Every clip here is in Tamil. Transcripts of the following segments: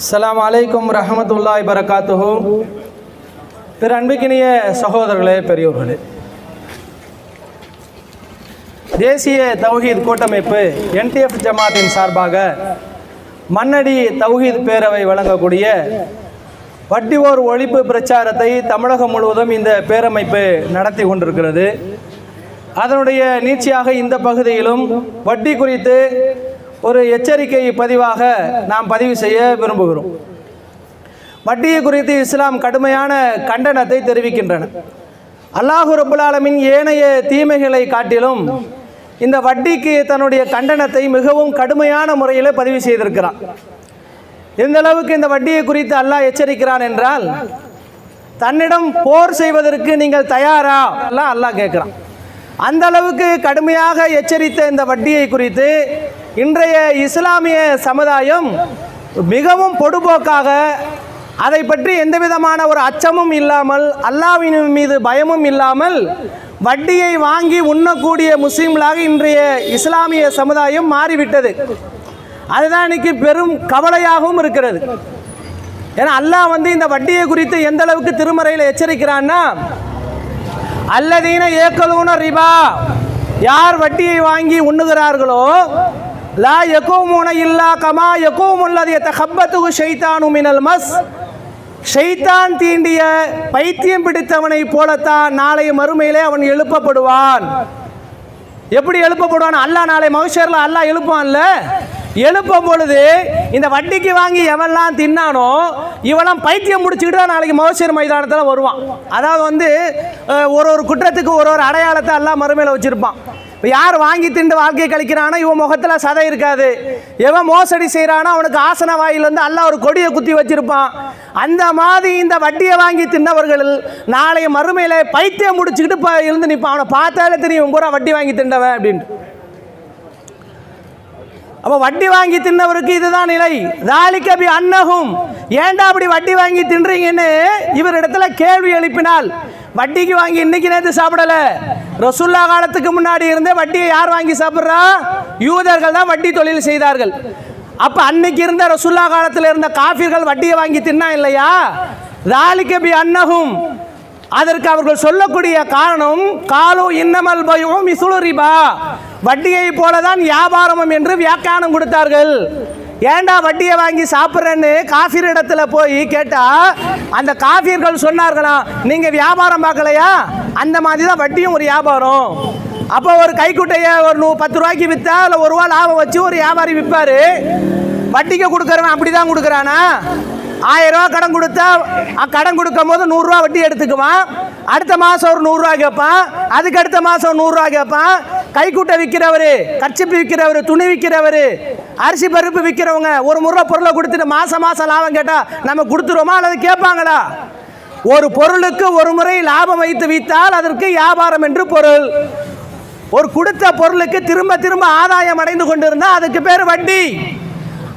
அஸ்லாம் அலைக்கும் ரஹமத்துல்லாய் பரகாத்துஹோ பிற அன்புக்கினிய சகோதரர்களே பெரியோர்களே. தேசிய தௌஹீத் கூட்டமைப்பு என்டிஎஃப் ஜமாத்தின் சார்பாக மன்னடி தௌஹீத் பேரவை வழங்கக்கூடிய வட்டிவோர் ஒழிப்பு பிரச்சாரத்தை தமிழகம் முழுவதும் இந்த பேரமைப்பு நடத்தி கொண்டிருக்கிறது. அதனுடைய நீட்சியாக இந்த பகுதியிலும் வட்டி குறித்து ஒரு எச்சரிக்கை பதிவாக நாம் பதிவு செய்ய விரும்புகிறோம். வட்டியை குறித்து இஸ்லாம் கடுமையான கண்டனத்தை தெரிவிக்கின்றன. அல்லாஹு ரபுல்லாலமின் ஏனைய தீமைகளை காட்டிலும் இந்த வட்டிக்கு தன்னுடைய கண்டனத்தை மிகவும் கடுமையான முறையில் பதிவு செய்திருக்கிறான். எந்த அளவுக்கு இந்த வட்டியை குறித்து அல்லாஹ் எச்சரிக்கிறான் என்றால் தன்னிடம் போர் செய்வதற்கு நீங்கள் தயாரா எல்லாம் அல்லாஹ் கேட்குறான். அந்த அளவுக்கு கடுமையாக எச்சரித்த இந்த வட்டியை குறித்து இன்றைய இஸ்லாமிய சமுதாயம் மிகவும் பொடுபோக்காக அதை பற்றி எந்த விதமான ஒரு அச்சமும் இல்லாமல் அல்லாவின் மீது பயமும் இல்லாமல் வட்டியை வாங்கி உண்ணக்கூடிய முஸ்லீம்களாக இன்றைய இஸ்லாமிய சமுதாயம் மாறிவிட்டது. அதுதான் இன்னைக்கு பெரும் கவலையாகவும் இருக்கிறது. ஏன்னா அல்லாஹ் வந்து இந்த வட்டியை குறித்து எந்த அளவுக்கு திருமறையில் எச்சரிக்கிறான்னா அல்லதீன ஏக்கலூன ரிபா. யார் வட்டியை வாங்கி உண்ணுகிறார்களோ லா யகூமுன இல்லா கமா யகூமுல்லது யதஹப்பத்துஹு ஷைத்தானு மினல் மஸ் ஷைத்தான் தீண்டிய பைத்தியம் பிடித்தவனை போலத்தான் நாளைய மறுமையிலே அவன் எழுப்பப்படுவான். எப்படி எழுப்பப்படுவான்? அல்லாஹ் நாளை மகஷரில் அல்லாஹ் எழுப்பான்ல எழுப்பும் பொழுது இந்த வட்டிக்கு வாங்கி எவன்லாம் தின்னானோ இவெல்லாம் பைத்தியம் முடிச்சுக்கிட்டு தான் நாளைக்கு மகசூர் மைதானத்தில் வருவான். அதாவது வந்து ஒரு ஒரு குற்றத்துக்கு ஒரு ஒரு அடையாளத்தை எல்லாம் மறுமையில் வச்சுருப்பான். இப்போ யார் வாங்கி திண்டு வாழ்க்கையை கழிக்கிறானோ இவன் முகத்தில் சதை இருக்காது. எவன் மோசடி செய்கிறானோ அவனுக்கு ஆசன வாயிலிருந்து அல்ல ஒரு கொடியை குத்தி வச்சிருப்பான். அந்த மாதிரி இந்த வட்டியை வாங்கி தின்னவர்கள் நாளைய மறுமையில் பைத்தியம் முடிச்சுக்கிட்டு இப்போ இருந்து நிற்பான் அவனை பார்த்தாலே தெரியும் பூரா வட்டி வாங்கி தின்னவன் அப்படின்ட்டு. அப்போ வட்டி வாங்கி தின்னவருக்கு இதுதான் நிலை. தாலிக்கபி அன்னகும் ஏன்டா அப்படி வட்டி வாங்கி தின்றீங்கன்னு இவரிடத்துல கேள்வி எழுப்பினால் வட்டிக்கு வாங்கி இன்னைக்கு நேற்று சாப்பிடல. ரசுல்லா காலத்துக்கு முன்னாடி இருந்தே வட்டியை யார் வாங்கி சாப்பிட்றா? யூதர்கள் தான் வட்டி தொழில் செய்தார்கள். அப்போ அன்னைக்கு இருந்த ரசுல்லா காலத்தில் இருந்த காஃபிர்கள் வட்டியை வாங்கி தின்னா இல்லையா? ராலிகபி அன்னகும் அதற்கு அவர்கள் சொல்லக்கூடிய காரணம் காலோ இன்னமல் பயம் இசுலு வட்டியை போலதான் வியாபாரமும் என்று வியாக்கியானம் கொடுத்தார்கள். ஏன்டா வட்டியை வாங்கி சாப்பிட்றேன்னு காஃபிர் இடத்துல போய் கேட்டால் அந்த காஃபியர்கள் சொன்னார்களாம் நீங்கள் வியாபாரம் பார்க்கலையா? அந்த மாதிரி தான் வட்டியும் ஒரு வியாபாரம். அப்போ ஒரு கைக்குட்டையை ஒரு நூ பத்து ரூபாய்க்கு விற்றா இல்லை ஒரு ரூபா லாபம் வச்சு ஒரு வியாபாரி விற்பார். வட்டிக்கு கொடுக்குறவன் அப்படி தான் கொடுக்குறானா? ஆயிரம் ரூபா கடன் கொடுத்தா கடன் கொடுக்கும் போது நூறுரூவா வட்டி எடுத்துக்குவான். அடுத்த மாதம் ஒரு நூறுரூவா கேட்பான். அதுக்கு அடுத்த மாதம் நூறுரூவா கேட்பான். கைக்கூட்டை விற்கிறவர் கர்ச்சிப்பு விற்கிறவர் துணி விற்கிறவர் அரிசி பருப்பு விற்கிறவங்க ஒரு முறை பொருளை கொடுத்துட்டு மாதம் மாதம் லாபம் கேட்டால் நம்ம கொடுத்துருவோமா அல்லது கேட்பாங்களா? ஒரு பொருளுக்கு ஒரு முறை லாபம் வைத்து விற்றால் அதற்கு வியாபாரம் என்று பொருள். ஒரு கொடுத்த பொருளுக்கு திரும்ப திரும்ப ஆதாயம் அடைந்து கொண்டிருந்தா அதுக்கு பேர் வட்டி.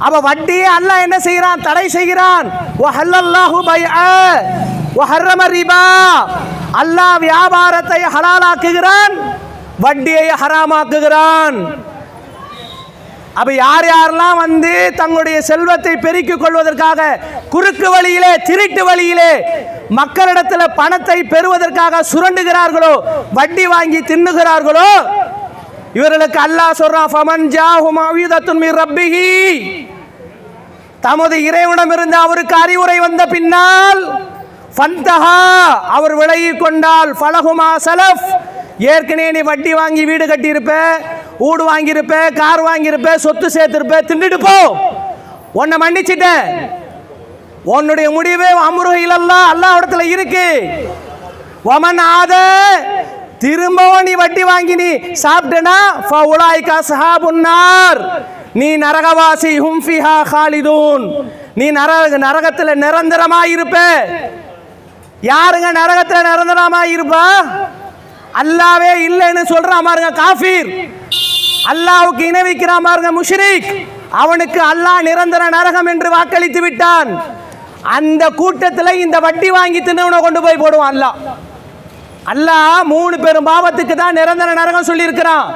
அப்ப வட்டியை அல்லாஹ் என்ன செய்கிறான் தடை செய்கிறான். வஹல்லல்லாஹு பைஅ ஹர்ரம ரிபா. அல்லாஹ் வியாபாரத்தை ஹலாலாக்குகிறான். வட்டியை ஹராமாக்குகிறான். அப்ப யார் யாரெல்லாம் வந்து தங்களுடைய செல்வத்தை பெருக்கிக் கொள்வதற்காக குறுக்கு வழியிலே திருட்டு வழியிலே மக்களிடத்தில் பணத்தை பெறுவதற்காக சுரண்டுகிறார்களோ வட்டி வாங்கி தின்னுகிறார்களோ இவர்களுக்கு அல்லாஹ் சொல்றான் ஃபமன் ஜாஹும் அவிதத்துன் ரப்பிஹி. தமது இறைவனிடமிருந்து அவருக்கு அறிவுரை வந்த பின்னால் ஃபந்தஹா அவர் விலகி கொண்டால் ஃபலகுமா சலஃப். ஏற்கனவே நீ வட்டி வாங்கி வீடு கட்டியிருப்ப வீடு வாங்கியிருப்ப கார் வாங்கியிருப்ப சொத்து சேர்த்துருப்ப தின்னுட்டு போ. உன்னை மன்னிச்சிட்டேன். உன்னுடைய முடிவு அம்ருகிலல்லா அல்லா இடத்துல இருக்கு. ஒமன் ஆத திரும்பவும் நீ வட்டி வாங்கி நீ சாப்பிட்டனா? ஃபவுலாய்கா சஹாபுன்னார் நீ நரகவாசி ஹும்ஃபிஹா ஹாலிதூன். நீ நரக நரகத்தில் நிரந்தரமாக இருப்ப யாருங்க நரகத்தில் நிரந்தரமாக இருப்பா அல்லாவே இல்லைன்னு சொல்றான் பாருங்க காஃபீர். அல்லாவுக்கு இணை பாருங்க முஷ்ரிக். அவனுக்கு அல்லாஹ் நிரந்தர நரகம் என்று வாக்களித்து விட்டான். அந்த கூட்டத்தில் இந்த வட்டி வாங்கி தின்னவனை கொண்டு போய் போடுவான் அல்லாஹ். அல்லாஹ் மூணு பெரும் பாவத்துக்கு தான் நிரந்தர நரகம் சொல்லியிருக்கிறான்.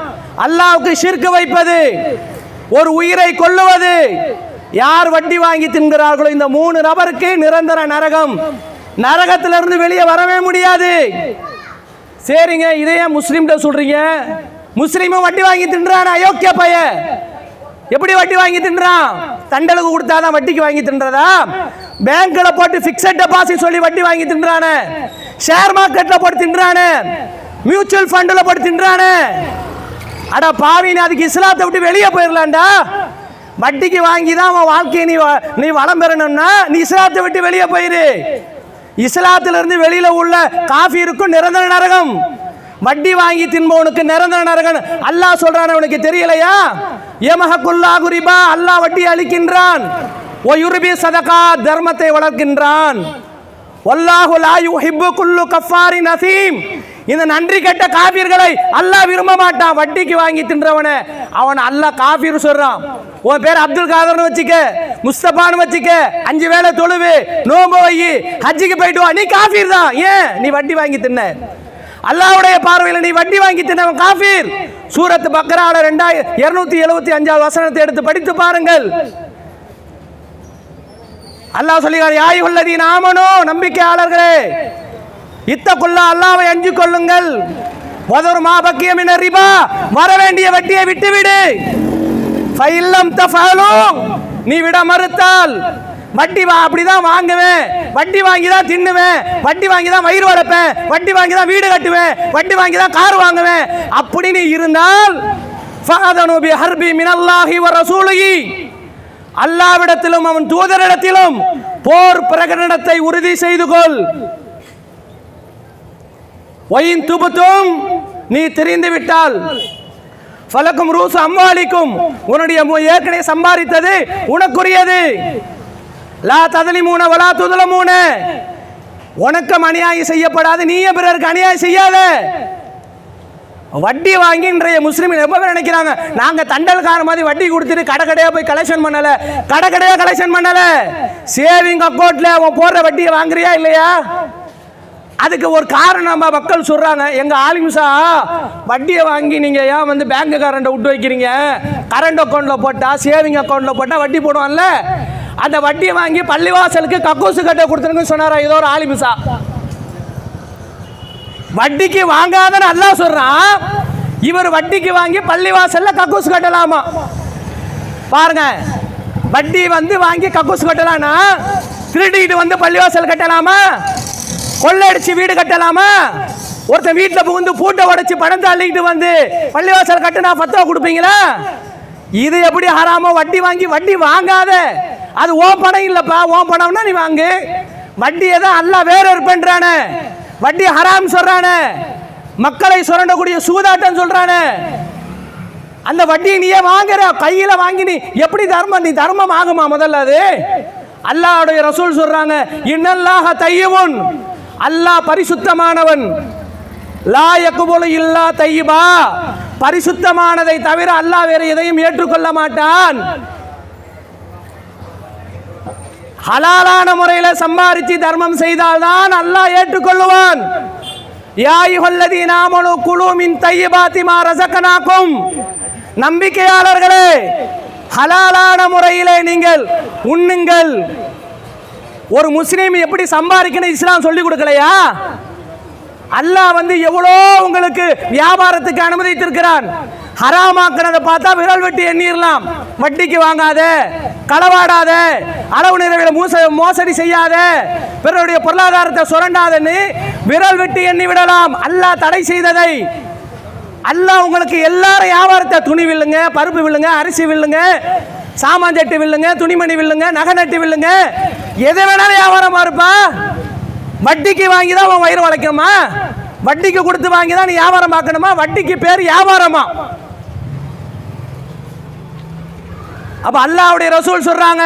அல்லாவுக்கு ஷிர்க் வைப்பது ஒரு உயிரை கொல்லுவது. யார் வட்டி வாங்கி தின்கிறார்களோ இந்த மூணு நபருக்கு நிரந்தர நரகம். நரகத்திலிருந்து வெளியே வரவே முடியாது. சரிங்க இதையே முஸ்லீம்கிட்ட சொல்றீங்க? முஸ்லீமும் வட்டி வாங்கி தின்றான்? அயோக்கிய பைய எப்படி வட்டி வாங்கி தின்றான்? தண்டலுக்கு கொடுத்தாதான் வட்டிக்கு வாங்கி தின்றதா? பேங்க்ல போட்டு பிக்சட் டெபாசிட் சொல்லி வட்டி வாங்கி தின்றானே. ஷேர் மார்க்கெட்ல போட்டு தின்றானே. மியூச்சுவல் ஃபண்ட்ல போட்டு தின்றானே. அட பாவி அதுக்கு இஸ்லாத்தை விட்டு வெளியே போயிடலாம்டா வட்டிக்கு வாங்கி தான் உன் வாழ்க்கையை நீ வ- நீ வளம் பெறணும்னா நீ இஸ்லாத்தை விட்டு வெளியே போயிரு. இஸ்லாத்திலிருந்து வெளியில உள்ள காஃபி இருக்கும் நிரந்தர நரகம். வட்டி வாங்கி தின்பவனுக்கு நிரந்தர நரகன் அல்லாஹ் சொல்றான் உனக்கு தெரியலையா? ஏமஹக்குல்லா குரிபா அல்லாஹ் வட்டி அளிக்கின்றான். ஓ யுருபி சதகா தர்மத்தை வளர்க்கின்றான். வல்லாஹு லா யுஹிப்பு குல்லு கஃபாரி நசீம் இந்த நன்றி கெட்ட காபீர்களை அல்லாஹ் விரும்ப மாட்டான். வட்டிக்கு வாங்கி தின்றவன. அவன் அல்லாஹ் காபீர் சொல்றான். உன் பேர் அப்துல் காதர்னு வச்சுக்க. முஸ்தபான்னு வச்சுக்க. அஞ்சு வேளை தொழுவு நோம்பு வை ஹஜ்ஜிக்கு போயிட்டு வா. நீ காபீர் தான். ஏன்? நீ வட்டி வாங்கி தின்ன. அல்லாஹ்வுடைய பார்வையில் நீ வட்டி வாங்கி தின்னவன் காபீர். சூரத் பக்கராட ரெண்டாயிரம் இருநூத்தி எழுபத்தி அஞ்சாவது வசனத்தை எடுத்து படித்து பாருங்கள். அல்லாஹ் சொல்லுகிறார் யாய் உள்ளதி நாமனோ நம்பிக்கையாளர்களே இத்தக்குள்ள அல்லாவை அஞ்சு கொள்ளுங்கள். ஒரு மாபக்கியம் என ரிபா. வர வேண்டிய வட்டியை விட்டுவிடு. ஃபைல்லம் தஃபாலு நீ விட மறுத்தால் வட்டி வா அப்படிதான் வாங்குவேன். வட்டி வாங்கி தான் தின்னுவேன். வட்டி வாங்கி தான் வயிறு வளர்ப்பேன். வட்டி வாங்கி தான் வீடு கட்டுவேன். வட்டி வாங்கி தான் கார் வாங்குவேன். அப்படி நீ இருந்தால் ஃபாதனு பி ஹர்பி மினல்லாஹி வ ரசூலுஹி. அல்லாவிடத்திலும் அவன் தூதரிடத்திலும் போர் பிரகடனத்தை உறுதி செய்து கொள். ஒயின் துபத்தும் நீ தெரிந்து விட்டால். பலக்கும் ரூசு அம்மாளிக்கும் உன்னுடைய மு- ஏற்கனவே சம்பாதித்தது உனக்குரியது. லா ததலி மூண வலா துதல மூண உனக்கும் அநியாயம் செய்யப்படாது நீயே பிறருக்கு அநியாயம் செய்யாத. வட்டி வாங்கி இன்றைய முஸ்லீம் ரொம்ப பேர் நினைக்கிறாங்க நாங்கள் தண்டல்கார மாதிரி வட்டி கொடுத்துட்டு கடை கடையாக போய் கலெக்ஷன் பண்ணலை. கடை கடையாக கலெக்ஷன் பண்ணலை சேவிங் அக்கௌண்ட்டில் அவன் போடுற வட்டியை வாங்குறியா இல்லையா? அதுக்கு ஒரு காரணம் நம்ம மக்கள் சொல்றாங்க. எங்க ஆலிம்சா வட்டியை வாங்கி நீங்க ஏன் வந்து பேங்க் கரண்ட்டை விட்டு வைக்கிறீங்க? கரண்ட் அக்கௌண்ட்ல போட்டா சேவிங் அக்கௌண்ட்ல போட்டா வட்டி போடுவான்ல. அந்த வட்டியை வாங்கி பள்ளிவாசலுக்கு கக்கூசு கட்ட கொடுத்துருங்கன்னு சொன்னாரா ஏதோ ஒரு ஆலிம்சா வட்டிக்கு வாங்காதன்னு நல்லா சொல்றான். இவர் வட்டிக்கு வாங்கி பள்ளிவாசல்ல கக்கூஸ் கட்டலாமா? பாருங்க வட்டி வந்து வாங்கி கக்கூஸ் கட்டலாம்னா திருடிக்கிட்டு வந்து பள்ளிவாசல் கட்டலாமா? கொள்ளடிச்சு வீடு கட்டலாமா? ஒருத்தன் வீட்டில் புகுந்து பூட்டை உடைச்சு பணம் தள்ளிக்கிட்டு வந்து பள்ளிவாசல் கட்டினா பத்தா கொடுப்பீங்களா? இது எப்படி ஹராமோ? வட்டி வாங்கி வட்டி வாங்காத. அது ஓ பணம் இல்லப்பா. ஓ பணம்னா நீ வாங்கு. வட்டியை தான் அல்ல வேற இருப்பேன்றானே வட்டி ஹராம் சொல்றானே. மக்களை சுரண்டக்கூடிய சூதாட்டம் சொல்றானே. அந்த வட்டியை நீயே வாங்குற. கையில வாங்கி நீ எப்படி தர்மம்? நீ தர்மம் ஆகுமா முதல்ல அது? அல்லாவுடைய ரசூல் சொல்றாங்க இன்னல்லாக தையமுன் அல்லாஹ் பரிசுத்தமானவன். லா யக்குபுலு இல்லா தையிபா பரிசுத்தமானதை தவிர அல்லாஹ் வேறு எதையும் ஏற்றுக்கொள்ள மாட்டான். ஹலாலான முறையில சம்பாரிச்சு தர்மம் செய்தால்தான் அல்லாஹ் ஏற்றுக்கொள்ளுவான். யாயுகல்லதி நாமனு குழு மின் ரசக்கனாக்கும் நம்பிக்கையாளர்களே ஹலாலான முறையிலே நீங்கள் உண்ணுங்கள். ஒரு முஸ்லீம் எப்படி சம்பாதிக்கணும் இஸ்லாம் சொல்லி கொடுக்கலையா? அல்லாஹ் வந்து எவ்வளோ உங்களுக்கு வியாபாரத்துக்கு அனுமதித்திருக்கிறான். ஹராமாக்குறத பார்த்தா விரல் வெட்டி எண்ணிடலாம் வட்டிக்கு வாங்காத களவாடாத அளவு நிறைவில் மூச மோசடி செய்யாத பிறருடைய பொருளாதாரத்தை சுரண்டாதன்னு விரல் வெட்டி எண்ணி விடலாம் அல்லாஹ் தடை செய்ததை. அல்லாஹ் உங்களுக்கு எல்லாரும் வியாபாரத்தை துணி வில்லுங்க பருப்பு வில்லுங்க அரிசி வில்லுங்க சாமான் சட்டி வில்லுங்க துணிமணி வில்லுங்க நகை நட்டு வில்லுங்க எதை வேணாலும் வியாபாரமா இருப்பா வட்டிக்கு வாங்கி தான் உன் வயிறு வளைக்கணுமா? வட்டிக்கு கொடுத்து வாங்கி தான் நீ வியாபாரம் பார்க்கணுமா? வட்டிக்கு பேர் வியாபாரமா? அப்ப அல்லாஹ்வுடைய ரசூல் சொல்றாங்க.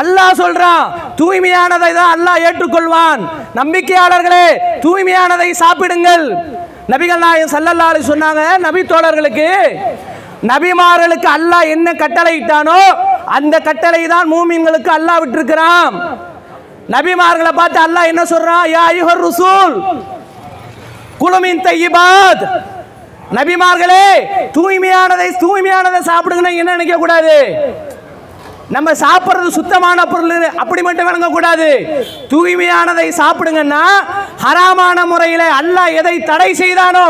அல்லாஹ் சொல்றான் தூய்மையானதை தான் அல்லாஹ் ஏற்றுக்கொள்வான். நம்பிக்கையாளர்களே தூய்மையானதை சாப்பிடுங்கள். நபிகள் நாயகம் சல்லல்லாலு சொன்னாங்க நபி தோழர்களுக்கு நபிமார்களுக்கு அல்லாஹ் என்ன கட்டளை இட்டானோ அந்த கட்டளை தான் மூமின்களுக்கு அல்லாஹ் விட்டிருக்கிறான். நபிமார்களை பார்த்து அல்லாஹ் என்ன சொல்றான்? யா ஐயுஹர் ருசூல் குழுமின் தையிபாத். நபிமார்களே தூய்மையானதை தூய்மையானதை சாப்பிடுங்கன்னு என்ன நினைக்க கூடாது? நம்ம சாப்பிட்றது சுத்தமான பொருள் அப்படி மட்டும் விளங்கக்கூடாது தூய்மையானதை சாப்பிடுங்கன்னா ஹராமான முறையில் அல்லாஹ் எதை தடை செய்தானோ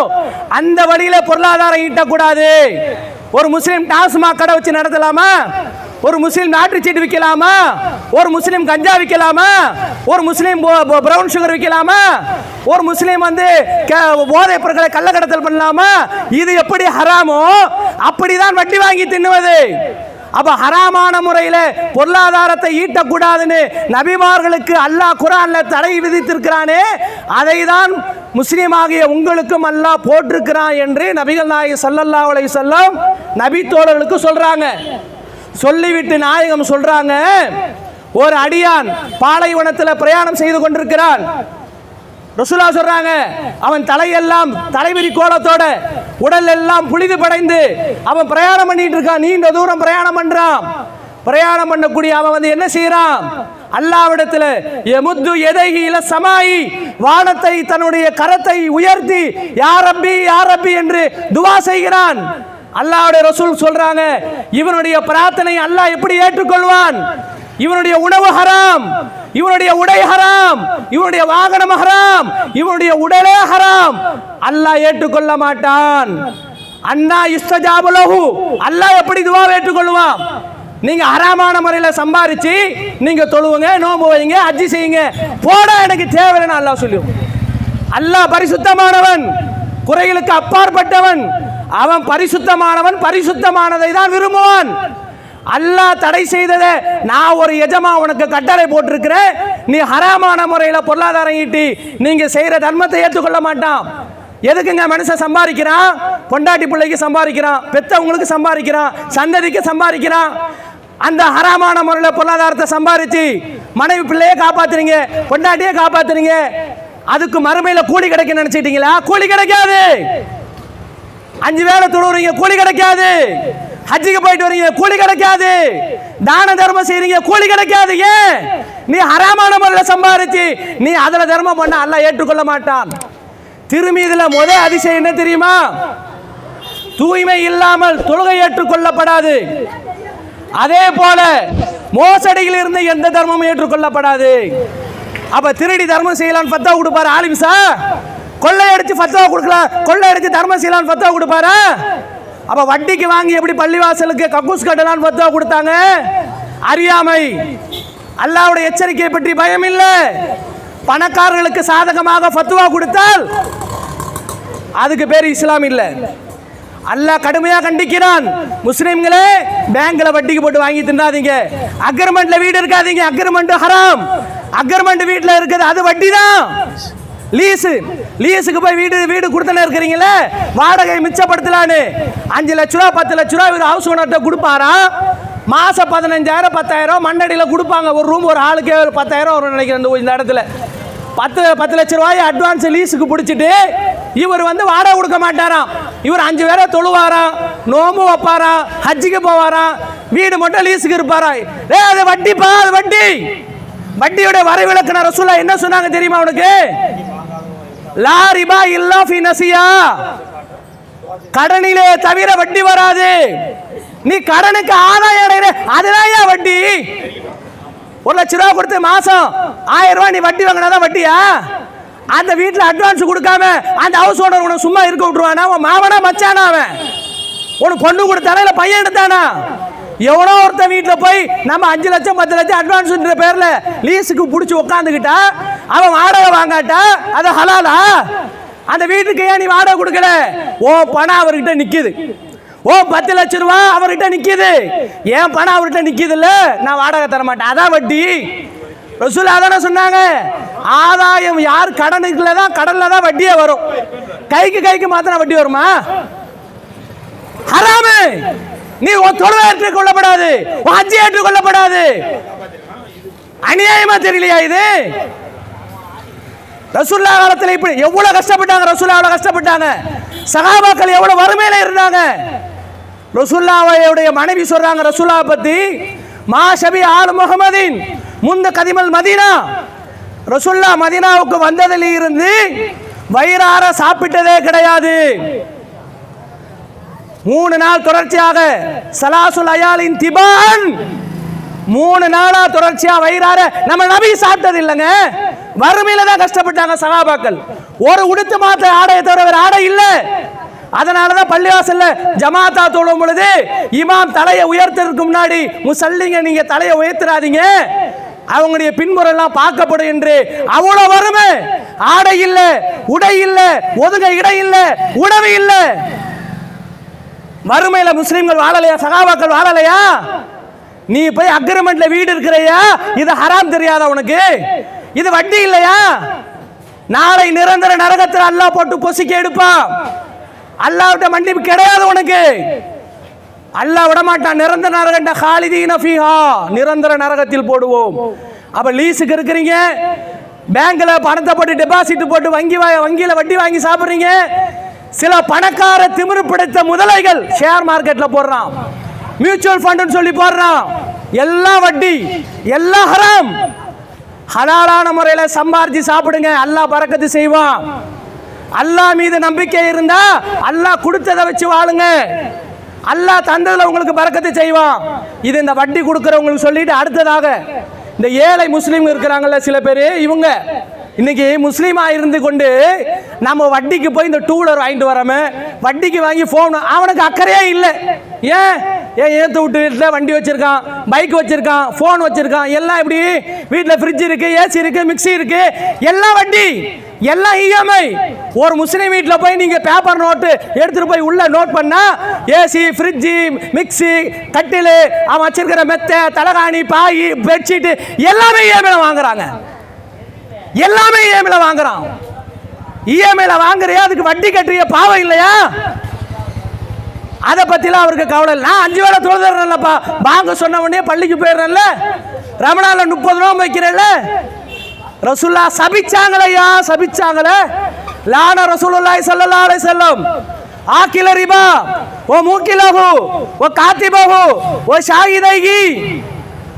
அந்த வழியில பொருளாதாரம் ஈட்டக்கூடாது ஒரு முஸ்லீம் டாஸ்மாக் கடை வச்சு நடத்தலாமா? ஒரு முஸ்லீம் நாட்டுச்சீட்டு விற்கலாமா? ஒரு முஸ்லீம் கஞ்சா விற்கலாமா? ஒரு முஸ்லீம் பிரவுன் சுகர் விற்கலாமா? ஒரு முஸ்லீம் வந்து போதை போதைப் பொருட்களை கள்ளக்கடத்தல் பண்ணலாமா? இது எப்படி ஹராமோ? அப்படிதான் வட்டி வாங்கி தின்னுவது. அப்ப ஹராமான முறையில் பொருளாதாரத்தை ஈட்டக்கூடாதுன்னு நபிமார்களுக்கு அல்லாஹ் குரான்ல தடை விதித்திருக்கிறானே அதை தான் முஸ்லீமாகிய உங்களுக்கும் அல்லாஹ் போட்டிருக்கிறான் என்று நபிகள் நாயகி ஸல்லல்லாஹு அலைஹி வஸல்லம் நபி தோழர்களுக்கு சொல்றாங்க. சொல்லிவிட்டு நாயகம் சொல்றாங்க. ஒரு அடியான் பாலைவனத்தில் பிரயாணம் செய்து கொண்டிருக்கிறான். ரசுலா சொல்றாங்க அவன் தலையெல்லாம் தலைவிரி கோலத்தோட உடல் எல்லாம் புளிது படைந்து அவன் பிரயாணம் பண்ணிட்டு இருக்கான். நீண்ட தூரம் பிரயாணம் பண்றான். பிரயாணம் பண்ணக்கூடிய அவன் வந்து என்ன செய்யறான் அல்லாவிடத்துல எமுத்து எதைகில சமாயி வானத்தை தன்னுடைய கரத்தை உயர்த்தி யார் யாரப்பி யார் என்று துவா செய்கிறான். அல்லாவுடைய ரசூல் சொல்றாங்க இவனுடைய பிரார்த்தனை அல்லாஹ் எப்படி ஏற்றுக்கொள்வான்? இவனுடைய உணவு ஹராம் இவனுடைய உடை ஹராம் இவனுடைய வாகனம் ஹராம் இவனுடைய உடலே ஹராம். அல்லாஹ் ஏற்றுக்கொள்ள மாட்டான். அண்ணா இஸ்தஜாபுலஹு அல்லாஹ் எப்படி துவா ஏற்றுக்கொள்வான் நீங்க ஹராமான முறையில் சம்பாரிச்சு நீங்க தொழுவுங்க நோம்பு வைங்க அஜி செய்யுங்க. போடா எனக்கு தேவைன்னு அல்லாஹ் சொல்லுவோம் அல்லாஹ் பரிசுத்தமானவன் குறைகளுக்கு அப்பாற்பட்டவன். அவன் பரிசுத்தமானவன் பரிசுத்தமானதை தான் விரும்புவான். அல்லாஹ் தடை செய்ததை நான் ஒரு எஜமா உனக்கு கட்டளை போட்டிருக்கிறேன். நீ ஹராமான முறையில் பொருளாதாரம் ஈட்டி நீங்க செய்யற தர்மத்தை ஏற்றுக்கொள்ள மாட்டான். எதுக்குங்க மனுஷன் சம்பாதிக்கிறான்? பொண்டாட்டி பிள்ளைக்கு சம்பாதிக்கிறான் பெத்தவங்களுக்கு சம்பாதிக்கிறான் சந்ததிக்கு சம்பாதிக்கிறான். அந்த ஹராமான முறையில் பொருளாதாரத்தை சம்பாதிச்சு மனைவி பிள்ளையே காப்பாத்துறீங்க பொண்டாட்டியே காப்பாத்துறீங்க. அதுக்கு மறுமையில் கூலி கிடைக்க நினைச்சிட்டீங்களா? கூலி கிடைக்காது. அஞ்சு வேலை தொழுவுறீங்க கூலி கிடைக்காது. ஹஜ்ஜுக்கு போயிட்டு வரீங்க கூலி கிடைக்காது. தான தர்மம் செய்றீங்க கூலி கிடைக்காது. ஏன்? நீ ஹராமான முறையில் சம்பாதிச்சு நீ அதில் தர்மம் பண்ண அல்ல ஏற்றுக்கொள்ள மாட்டான். திருமீதில் முத அதிசயம் என்ன தெரியுமா? தூய்மை இல்லாமல் தொழுகை ஏற்றுக்கொள்ளப்படாது. அதே போல மோசடியில் இருந்து எந்த தர்மமும் ஏற்றுக்கொள்ளப்படாது. அப்ப திருடி தர்மம் செய்யலாம்னு பத்தா கொடுப்பாரு ஆலிம்சா கொள்ளையடிச்சு ஃபத்தா கொடுக்கலாம் கொள்ளையடிச்சு தர்மம் செய்யலாம்னு ஃபத்தா கொடுப்பாரா? அப்போ வட்டிக்கு வாங்கி எப்படி பள்ளிவாசலுக்கு கக்கூஸ் கட்டலான்னு ஃபத்தா கொடுத்தாங்க? அறியாமை. அல்லாவுடைய எச்சரிக்கையை பற்றி பயம் இல்லை பணக்காரர்களுக்கு சாதகமாக ஃபத்துவா கொடுத்தால் அதுக்கு பேர் இஸ்லாம் இல்லை. அல்லாஹ் கடுமையாக கண்டிக்கிறான். முஸ்லீம்களே பேங்க்ல வட்டிக்கு போட்டு வாங்கி தின்னாதீங்க அக்ரிமெண்ட்ல வீடு இருக்காதீங்க. அக்ரிமெண்ட் ஹராம். அக்ரிமெண்ட் வீட்டில் இருக்குது அது வட்டி தான் லீஸு. லீஸுக்கு போய் வீடு வீடு கொடுத்தனே இருக்கிறீங்களே? வாடகை மிச்சப்படுத்தலான்னு. அஞ்சு லட்ச ரூபா பத்து லட்ச ரூபா இவர் ஹவுஸ் ஓனர்கிட்ட கொடுப்பாராம் மாதம் பதினஞ்சாயிரம் பத்தாயிரம் மண்ணடியில் கொடுப்பாங்க. ஒரு ரூம் ஒரு ஆளுக்கே ஒரு பத்தாயிரம் வரும் நினைக்கிறேன் இந்த- இடத்துல. பத்து பத்து லட்ச ரூபாய் அட்வான்ஸ் லீஸுக்கு பிடிச்சிட்டு இவர் வந்து வாடகை கொடுக்க மாட்டாராம். இவர் அஞ்சு பேரை தொழுவாராம் நோம்பு வைப்பாராம் ஹஜ்ஜுக்கு போவாராம் வீடு மட்டும் லீஸுக்கு இருப்பாராம். ஏ அது வட்டிப்பா அது வட்டி. வட்டியோட வரைவிலக்கின ரசூலா என்ன சொன்னாங்க தெரியுமா உனக்கு? லா ரிபா இல்லா ஃபி நசியா. கடனிலே தவிர வட்டி வராது. நீ கடனுக்கு ஆதாயம் அடைகிற அதுதான் வட்டி? ஒரு லட்ச ரூபா கொடுத்து மாசம் ஆயிரம் ரூபாய் நீ வட்டி வாங்கினாதான் வட்டியா? அந்த வீட்டில் அட்வான்ஸ் கொடுக்காம அந்த ஹவுஸ் ஓனர் உனக்கு சும்மா இருக்க விட்டுருவானா? உன் மாவனா மச்சானா அவன்? உனக்கு பொண்ணு கொடுத்தானா இல்லை பையன் எடுத்தானா? எவனோ ஒருத்தன் வீட்டில் போய் நம்ம அஞ்சு லட்சம் பத்து லட்சம் அட்வான்ஸ்ன்ற பேரில் லீஸுக்கு பிடிச்சி உட்காந்துக்கிட்டா அவன் வாடகை வாங்காட்டா? அது ஹலாலா? அந்த வீட்டுக்கு ஏன் நீ வாடகை கொடுக்கல? ஓ பணம் அவர்கிட்ட நிற்கிது ஓ பத்து லட்ச ரூபா அவர்கிட்ட நிற்கிது ஏன் பணம் அவர்கிட்ட நிற்கிது இல்லை? நான் வாடகை தர மாட்டேன். அதான் வட்டி. ரசூல் அதானே சொன்னாங்க. ஆதாயம் யார் கடனுக்குள்ள தான் கடனில் தான் வட்டியே வரும். கைக்கு கைக்கு மாத்திரம் வட்டி வருமா? ஹராமு. நீ உன் தொழிலை ஏற்றுக்கொள்ளப்படாது உன் ஹஜ்ஜை ஏற்றுக் அநியாயமா தெரியலையா இது? ரசுல்லா காலத்தில் இப்படி எவ்வளவு கஷ்டப்பட்டாங்க ரசுல்லா எவ்வளவு கஷ்டப்பட்டாங்க. சகாபாக்கள் எவ்வளவு வறுமையில இருந்தாங்க. ரசுல்லாவுடைய மனைவி சொல்றாங்க ரசுல்லா பத்தி மா ஷபி ஆல் முகமதின் முந்த கதிமல் மதீனா. ரசுல்லா மதீனாவுக்கு வந்ததில் இருந்து வயிறார சாப்பிட்டதே கிடையாது. மூணு நாள் தொடர்ச்சியாக சலாசுல் அயாலின் திபான். மூணு நாளா தொடர்ச்சியா வயிறார நம்ம நபி சாப்பிட்டது இல்லைங்க. வறுமையில தான் கஷ்டப்பட்டாங்க சகாபாக்கள். ஒரு உடுத்து மாத்த ஆடையை தவிர வேற ஆடை இல்லை. அதனாலதான் பள்ளிவாசல்ல ஜமாத்தா தொழும் பொழுது இமாம் தலையை உயர்த்ததுக்கு முன்னாடி முசல்லிங்க நீங்க தலையை உயர்த்துறாதீங்க அவங்களுடைய பின்புறெல்லாம் பார்க்கப்படும் என்று. அவ்வளவு வறுமை. ஆடை இல்ல உடை இல்ல ஒதுங்க இடம் இல்ல உணவு இல்ல. வறுமையில முஸ்லிம்கள் வாழலையா? சகாபாக்கள் வாழலையா? நீ போய் அக்ரிமெண்ட்ல வீடு இருக்கிறையா? இது ஹராம் தெரியாதா உனக்கு? இது வட்டி இல்லையா? நாளை நிரந்தர நரகத்தில் அல்லா போட்டு பொசிக்க எடுப்பான். அல்லாவிட்ட மன்னிப்பு கிடையாது உனக்கு. அல்லாஹ் விட மாட்டான் நிரந்தர நரகண்ட ஹாலிதீன ஃபீஹா. நிரந்தர நரகத்தில் போடுவோம். அப்ப லீஸுக்கு இருக்கிறீங்க? பேங்க்ல பணத்தை போட்டு டெபாசிட் போட்டு வங்கி வா- வங்கியில வட்டி வாங்கி சாப்பிடுறீங்க? சில பணக்கார திமிரு பிடித்த முதலைகள் ஷேர் மார்க்கெட்ல போடுறான். மியூச்சுவல் ஃபண்டுன்னு சொல்லி போடுறான். எல்லாம் வட்டி எல்லாம் ஹராம். ஹலாலான முறையில் சம்பாரிச்சு சாப்பிடுங்க. அல்லாஹ் பறக்கத்து செய்வான். அல்லாஹ் மீது நம்பிக்கை இருந்தா அல்லாஹ் கொடுத்ததை வச்சு வாழுங்க. அல்லாஹ் தந்ததில் உங்களுக்கு பறக்கத்து செய்வான். இது இந்த வட்டி கொடுக்குறவங்களுக்கு சொல்லிட்டு அடுத்ததாக இந்த ஏழை முஸ்லீம் இருக்கிறாங்கல்ல சில பேர் இவங்க. இன்னைக்கு முஸ்லீமா இருந்து கொண்டு நம்ம வட்டிக்கு போய் இந்த டூ வீலர் வாங்கிட்டு வராம வட்டிக்கு வாங்கி ஃபோன் அவனுக்கு அக்கறையே இல்லை. ஏன்? ஏன் ஏத்து விட்டு வீட்டில் வண்டி வச்சிருக்கான் பைக் வச்சிருக்கான் ஃபோன் வச்சிருக்கான் எல்லாம் எப்படி? வீட்டில் ஃப்ரிட்ஜ் இருக்கு ஏசி இருக்கு மிக்ஸி இருக்கு எல்லாம் வண்டி எல்லாம் இஎம்ஐ ஒரு முஸ்லீம் வீட்டில் போய் நீங்க பேப்பர் நோட்டு எடுத்துட்டு போய் உள்ள நோட் பண்ணா ஏசி ஃப்ரிட்ஜி மிக்ஸி கட்டில் அவன் வச்சிருக்கிற மெத்தை தலகாணி பாய் பெட்ஷீட் எல்லாமே இஎம்ஐல வாங்குறாங்க. எல்லாமே இஎம்ஐல வாங்குறான். இஎம்ஐல வாங்குறியா? அதுக்கு வட்டி கட்டுறிய? பாவம் இல்லையா? அதை பற்றிலாம் அவருக்கு கவலை இல்லை. நான் அஞ்சு வேலை தொழுதுறேன்லப்பா. வாங்க சொன்ன உடனே பள்ளிக்கு போயிடுறேன்ல. ரமணாவில் முப்பது ரூபா வைக்கிறேன்ல. ரசுல்லா சபிச்சாங்களையா? சபிச்சாங்களே. லான ரசூலுல்லாய் சல்லல்லா அலை செல்லம் ஆக்கில ரிபா. ஓ மூக்கிலஹு. ஓ காத்திபஹு. ஓ ஷாகிதைகி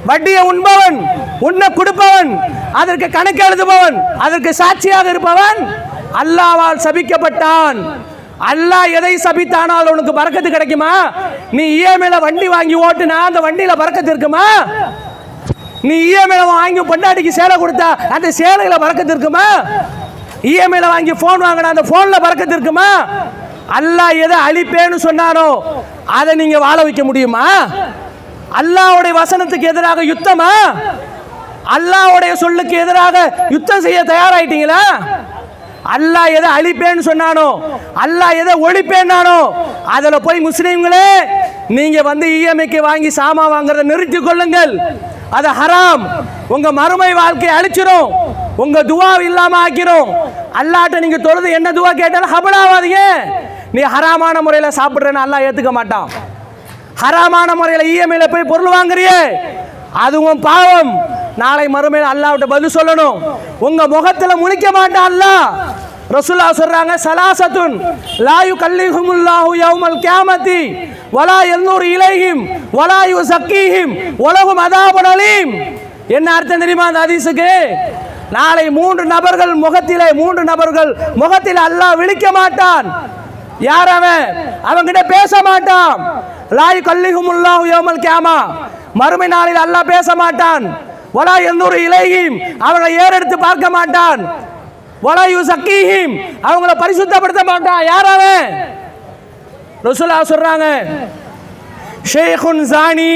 வட்டியை உண்பவன் உன்னை கொடுப்பவன் அதற்கு கணக்கு எழுதுபவன் அதற்கு சாட்சியாக இருப்பவன் அல்லாவால் சபிக்கப்பட்டான். அல்லாஹ் எதை சபித்தானால் உனக்கு பறக்கத்து கிடைக்குமா? நீ இஎம்ஐல வண்டி வாங்கி ஓட்டுனா அந்த வண்டியில பறக்கத்து இருக்குமா? நீ இஎம்ஐல வாங்கி பொண்டாட்டிக்கு சேலை கொடுத்தா அந்த சேலையில பறக்கத்து இருக்குமா? இஎம்ஐல வாங்கி ஃபோன் வாங்கினா அந்த ஃபோனில் பறக்கத்து இருக்குமா? அல்லாஹ் எதை அழிப்பேன்னு சொன்னாரோ அதை நீங்க வாழ வைக்க முடியுமா? அல்லாஹ்வுடைய வசனத்துக்கு எதிராக யுத்தமா? அல்லாஹ்வுடைய சொல்லுக்கு எதிராக யுத்தம் செய்ய தயாராயிட்டீங்களா? அல்லாஹ் எதை அழிப்பேன்னு சொன்னானோ அல்லாஹ் எதை ஒழிப்பேன்னானோ அதில் போய் முஸ்லீம்களே நீங்கள் வந்து இஎம்ஐக்கு வாங்கி சாமா வாங்குறத நிறுத்தி கொள்ளுங்கள். அது ஹராம். உங்க மறுமை வாழ்க்கையை அழிச்சிரும். உங்க துவா இல்லாம ஆக்கிரும். அல்லாட்ட நீங்க தொழுது என்ன துவா கேட்டாலும் ஹபடாவாதீங்க நீ ஹராமான முறையில சாப்பிடுறேன்னு அல்லாஹ் ஏத்துக்க மாட்டான். ஹராமான முறையில் இஎம்ஐல போய் பொருள் வாங்குறியே. அதுவும் பாவம். நாளை மறுமையில் அல்லாவிட்ட பதில் சொல்லணும். உங்க முகத்தில் முழிக்க மாட்டான் அல்லாஹ். ரசுல்லா சொல்றாங்க சலாசத்துன் லாயு கல்லிஹுமுல்லாஹு யௌமல் கியாமத்தி வலா எல்லூர் இலைஹிம் வலா யு சக்கீஹிம் உலகும் அதாபுன் என்ன அர்த்தம் தெரியுமா அந்த ஹதீஸுக்கு? நாளை மூன்று நபர்கள் முகத்திலே மூன்று நபர்கள் முகத்தில் அல்லாஹ் விழிக்க மாட்டான். யார் அவன்? அவன்கிட்ட பேச மாட்டான். லாய் கல்லிகுமுல்லாஹு யௌமல் கியாமா. மறுமை நாளில் அல்லாஹ் பேச மாட்டான். வலா எந்தூர் இலையும் அவர்களை ஏறெடுத்து பார்க்க மாட்டான். வலா யூ சக்கீஹிம் அவங்கள பரிசுத்தப்படுத்த மாட்டான். யார் அவன்? ரசூலா சொல்றாங்க ஷேகுன் ஜானி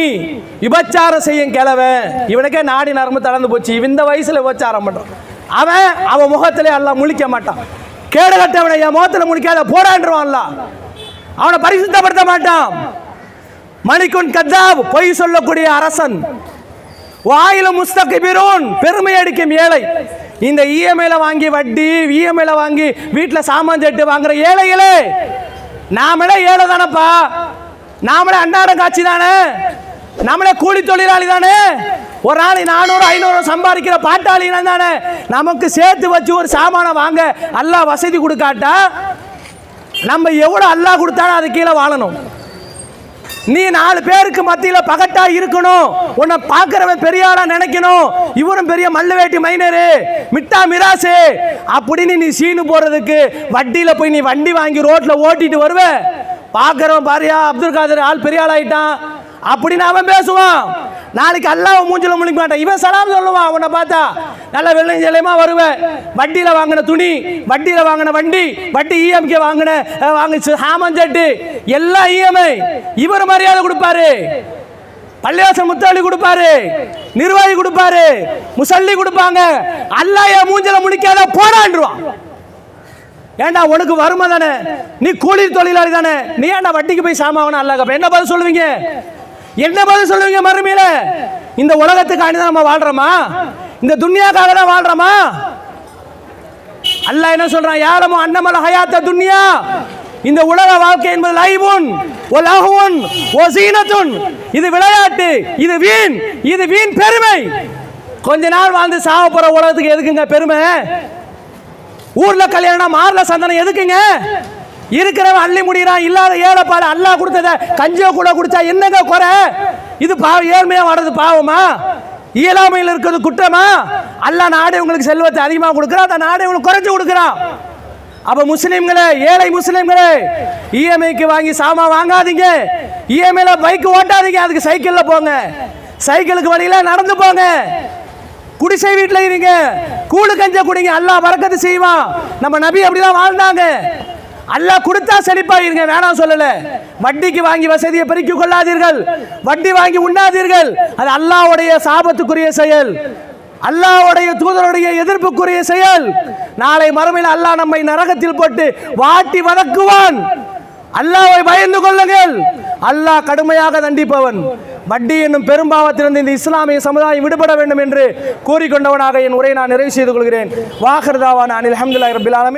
விபச்சாரம் செய்யும் கிழவன். இவனுக்கே நாடி நரம்பு தளர்ந்து போச்சு. இந்த வயசுல விபச்சாரம் பண்றான். அவன் அவன் முகத்திலே எல்லாம் முழிக்க மாட்டான். கேடு கட்டவனை என் முகத்தில் முழிக்காத போடான்றான்ல அவனை பரிசுத்தப்படுத்த மாட்டான். மணிக்குன் கத்தாப் பொய் சொல்லக்கூடிய அரசன். வாயிலும் முஸ்தகிபிரூன் பெருமை அடிக்கும் ஏழை. இந்த இஎம்ஐல வாங்கி வட்டி இஎம்ஐல வாங்கி வீட்டில் சாமான் செட்டு வாங்குற ஏழைகளே நாமளே ஏழை தானப்பா. நாமளே அன்றாடம் காட்சி தானே. நம்மளே கூலி தொழிலாளி தானே. ஒரு நாளைக்கு நானூறு ஐநூறு சம்பாதிக்கிற பாட்டாளி தானே. நமக்கு சேர்த்து வச்சு ஒரு சாமானை வாங்க அல்லா வசதி கொடுக்காட்டா? நம்ம எவ்வளோ அல்லாஹ் கொடுத்தாலும் அது கீழே வாழணும். நீ நாலு பேருக்கு மத்தியில் பகட்டா இருக்கணும். உன்னை பார்க்கறவன் பெரிய நினைக்கணும். இவரும் பெரிய மல்லவேட்டி மைனரு. மிட்டா மிராசு. அப்படின்னு நீ சீனு போடுறதுக்கு வட்டியில் போய் நீ வண்டி வாங்கி ரோட்டில் ஓட்டிட்டு வருவ. பார்க்கறவன் பாரியா அப்துல் காதர் ஆள் பெரிய ஆள் ஆயிட்டான் அப்படின்னு அவன் பேசுவான். நாளைக்கு அல்லாவை மூஞ்சில முழிக்க மாட்டேன். இவன் சலாம் சொல்லுவான் உன்னை பார்த்தா. நல்ல வெள்ளஞ்சலையமா வருவேன். வட்டியில் வாங்கின துணி வட்டியில் வாங்கின வண்டி வட்டி இஎம்கே வாங்கின வாங்கிச்சு ஹாமன் ஹாமஞ்சட்டு எல்லாம் இஎம்ஐ இவர் மரியாதை கொடுப்பாரு. பள்ளிவாசல் முத்தாளி கொடுப்பாரு. நிர்வாகி கொடுப்பாரு. முசல்லி கொடுப்பாங்க. அல்லாஹ் என் மூஞ்சில முடிக்காத போடான்றுவான் ஏண்டா உனக்கு வறுமை தானே? நீ கூலி தொழிலாளி தானே? நீ ஏன்டா வட்டிக்கு போய் சாமாவணும் அல்ல என்ன பதில் சொல்லுவீங்க? என்ன பதில் சொல்லுவீங்க மறுமையில? இந்த உலகத்துக்காண்டி தான் நம்ம வாழ்றோமா? இந்த துன்யாக்காக தான் வாழ்றோமா? அல்லாஹ் என்ன சொல்றான்? யாரமோ அன்னமல ஹயாத்த துன்யா. இந்த உலக வாழ்க்கை என்பது லைபுன் ஓ லஹுன் ஓ சீனத்துன் இது விளையாட்டு இது வீண் இது வீண் பெருமை. கொஞ்ச நாள் வாழ்ந்து சாக போற உலகத்துக்கு எதுக்குங்க பெருமை? ஊர்ல கல்யாணம் ஆறுல சந்தனம் எதுக்குங்க? இருக்கிறவன் அள்ளி முடிகிறான் இல்லாத ஏழைப்பாடு அல்லா கொடுத்தத கஞ்சியை கூட குடிச்சா என்னங்க குறை? இது பாவம் ஏழ்மையாக வாடுறது பாவமா? இயலாமையில் இருக்கிறது குற்றமா? அல்லா நாடே உங்களுக்கு செல்வத்தை அதிகமாக கொடுக்குறான் அந்த நாடே உங்களுக்கு குறைஞ்சு கொடுக்குறான். அப்போ முஸ்லீம்களே ஏழை முஸ்லீம்களே இஎம்ஐக்கு வாங்கி சாமான் வாங்காதீங்க. இஎம்ஐல பைக் ஓட்டாதீங்க அதுக்கு சைக்கிளில் போங்க. சைக்கிளுக்கு வழியில் நடந்து போங்க. குடிசை வீட்டில் இருங்க. கூழு கஞ்ச குடிங்க அல்லா பறக்கத்து செய்வான். நம்ம நபி அப்படிதான் வாழ்ந்தாங்க. அல்லாஹ் கொடுத்தா செழிப்பாயிருங்க வேணாம் சொல்லல. வட்டிக்கு வாங்கி வசதியை பெருக்கிக் கொள்ளாதீர்கள். வட்டி வாங்கி உண்ணாதீர்கள். அது அல்லாஹ்வுடைய சாபத்துக்குரிய செயல். அல்லாஹ்வுடைய தூதருடைய எதிர்ப்புக்குரிய செயல். நாளை மறுமையில் அல்லாஹ் நம்மை நரகத்தில் போட்டு வாட்டி வதக்குவான். அல்லாவை பயந்து கொள்ளுங்கள். அல்லாஹ் கடுமையாக தண்டிப்பவன். வட்டி என்னும் பெரும்பாவத்திலிருந்து இந்த இஸ்லாமிய சமுதாயம் விடுபட வேண்டும் என்று கூறிக்கொண்டவனாக என் உரை நான் நிறைவு செய்து கொள்கிறேன். வாகர்தாவான அனில் அஹமதுல்லாஹி ரபில்